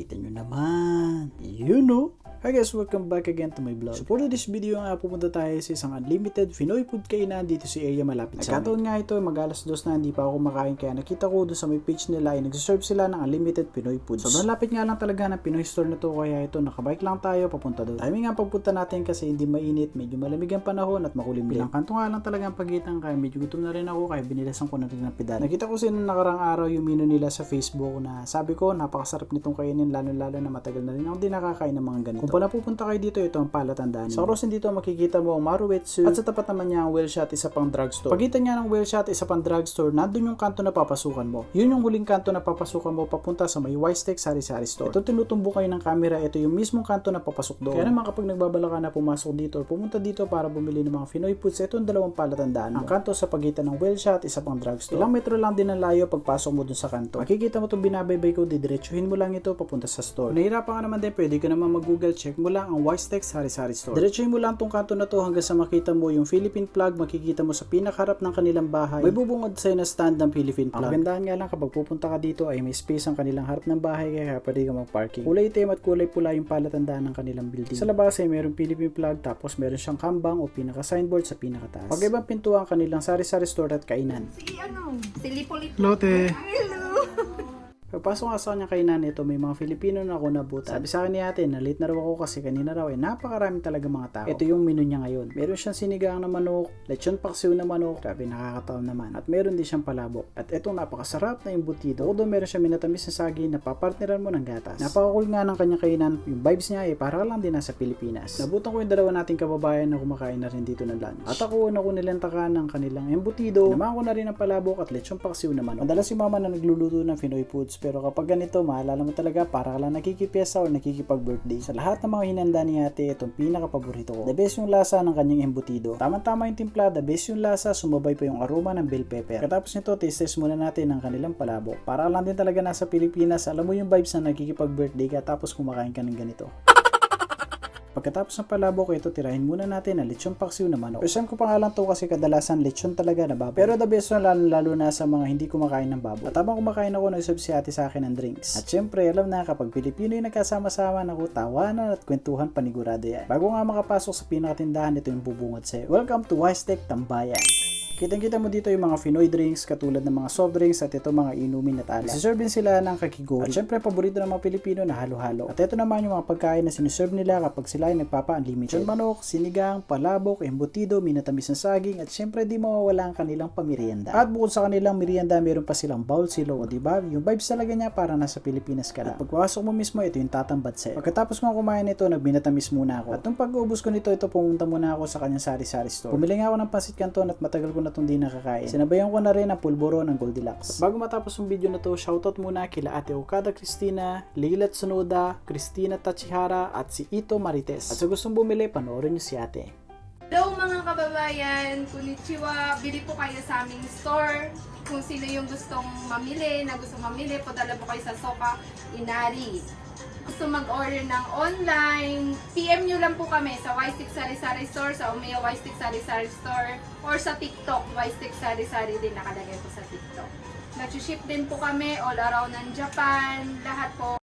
Kita nyo naman. You know. Hi guys, welcome back again to my vlog. So for this video nga pupunta tayo sa isang unlimited Pinoy food kainan dito sa area malapit sa amin. nga ito, mag-alas dos na hindi pa ako kumakain kaya nakita ko doon sa may page nila ay nagsiserve sila ng unlimited Pinoy foods. So doon lapit nga lang talaga ng Pinoy store na to kaya ito nakabike lang tayo papunta doon. Timing nga pagpunta natin kasi hindi mainit, medyo malamig ang panahon at makulimlim. Bilang kanto nga lang talaga ang pagitan kaya medyo gutom na rin ako kaya binilasan ko na rin ng pedal. Nakita ko sino nakarang araw yung menu nila sa Facebook na sabi ko napakasarap nitong kainin lalo lalo na matagal na rin ako din nakakain ng mga ganito. Kung pala pupunta kayo dito, ito ang palatandaan. Sa Rosin dito makikita mo ang Maruetsu at sa tapat naman niya ang Shot, isa pang drugstore. Pagitan niya ng Well Shot, isa pang drugstore, nandun yung kanto na papasukan mo. Yun yung huling kanto na papasukan mo papunta sa may Wistek Sari Sari Store. Ito tinutumbo kayo ng camera, ito yung mismong kanto na papasok doon. Kaya naman kapag nagbabala ka na pumasok dito or pumunta dito para bumili ng mga Pinoy foods, ito ang dalawang palatandaan mo. Ang kanto sa pagitan ng Well Shot, isa pang drugstore. Ilang metro lang din ang layo pagpasok mo dun sa kanto. Makikita mo itong binabaybay ko, didiretsuhin mo lang ito papunta sa store. Kung nahirapan ka naman din, pwede ka naman mag-google check mo lang ang Wistek Sari Sari Store. Diretsuhin mo lang tong kanto na to hanggang sa makita mo yung Philippine flag, makikita mo sa pinakaharap ng kanilang bahay. May bubungad sa'yo na stand ng Philippine flag. Ang kagandahan nga lang kapag pupunta ka dito ay may space ang kanilang harap ng bahay kaya pwede ka mag-parking. Kulay itim at kulay pula yung palatandaan ng kanilang building. Sa labas ay mayroong Philippine flag tapos meron siyang kambang o pinaka-signboard sa pinakataas. Pag ibang pintuan kanilang sari-sari store at kainan. Si ano? Si Lipo-Lipo. Lote. Hello. Pagpasok nga sa kanya kainan ito, may mga Filipino na ako nabutan. Sabi sa akin ni ate, na late na raw ako kasi kanina raw eh, napakarami talaga mga tao. Ito yung menu niya ngayon. Meron siyang sinigang na manok, lechon paksiw na manok, grabe nakakatawa naman. At meron din siyang palabok. At itong napakasarap na embutido. Although meron siyang minatamis na saging na papartneran mo ng gatas. Napakakul nga ng kanya kainan. Yung vibes niya eh, para lang din nasa Pilipinas. Nabutan ko yung dalawa nating kababayan na kumakain na rin dito ng lunch. At ako una ko nilantakan ng kanilang embutido. Naman ko na rin ang palabok at lechon paksiw na manok. Madalas si mama na nagluluto ng Pinoy foods pero kapag ganito, maalala mo talaga para ka lang nakikipiyesa o nakikipag-birthday. Sa lahat ng mga hinanda ni ate, itong pinaka-paborito ko. The best yung lasa ng kanyang embutido. Tama-tama yung timpla, the best yung lasa, sumabay pa yung aroma ng bell pepper. Katapos nito, taste muna natin ng kanilang palabok. Para lang din talaga nasa Pilipinas, alam mo yung vibes na nakikipag-birthday ka tapos kumakain ka ng ganito. Pagkatapos ng palabok ito, tirahin muna natin ang lechon paksiw na manok. Time ko pa nga lang to kasi kadalasan lechon talaga na baboy. Pero the best one lalo, lalo na sa mga hindi kumakain ng baboy. At habang kumakain ako, nag-serve si ate sa akin ng drinks. At syempre, alam na kapag Pilipino yung nagkasama-sama, naku, tawanan at kwentuhan panigurado yan. Bago nga makapasok sa pinakatindahan, ito yung bubungad sa'yo. Welcome to Wistek Tambayan. Kitang-kita mo dito yung mga Pinoy drinks katulad ng mga soft drinks at ito mga inumin at alak. Siserve sila ng kakigori. At syempre, paborito ng mga Pilipino na halo-halo. At ito naman yung mga pagkain na siniserve nila kapag sila ay nagpapa-unlimited. Manok, sinigang, palabok, embutido, minatamis ng saging at syempre di mawawala ang kanilang pamirienda. At bukod sa kanilang merienda, meron pa silang bowl silo. O diba? Yung vibes talaga niya para nasa Pilipinas ka lang. At pagpasok mo mismo, ito yung tatambat sa'yo. Pagkatapos ko kumain nito, nagbinatamis muna ako. At nung pag-ubos ko nito, ito pumunta muna ako sa kanyang sari-sari store. Bumili nga ako ng pasit canton at matagal ko na itong di nakakain. Sinabayan ko na rin ang pulburo ng Goldilocks. At bago matapos yung video na to, shoutout muna kila Ate Okada Cristina, Lila Tsunoda, Christina Tachihara at si Ito Marites. At sa gustong bumili, panoorin niyo si Ate. Hello mga kababayan, konnichiwa. Bili po kayo sa aming store. Kung sino yung gustong mamili, na gusto mamili, padala po kayo sa Soka Inari. Gusto mag-order ng online, PM nyo lang po kami sa Y6 Sari Sari Store, sa Umeya Y6 Sari Sari Store, or sa TikTok, Y6 Sari Sari din nakalagay po sa TikTok. Nag-ship din po kami all around ng Japan, lahat po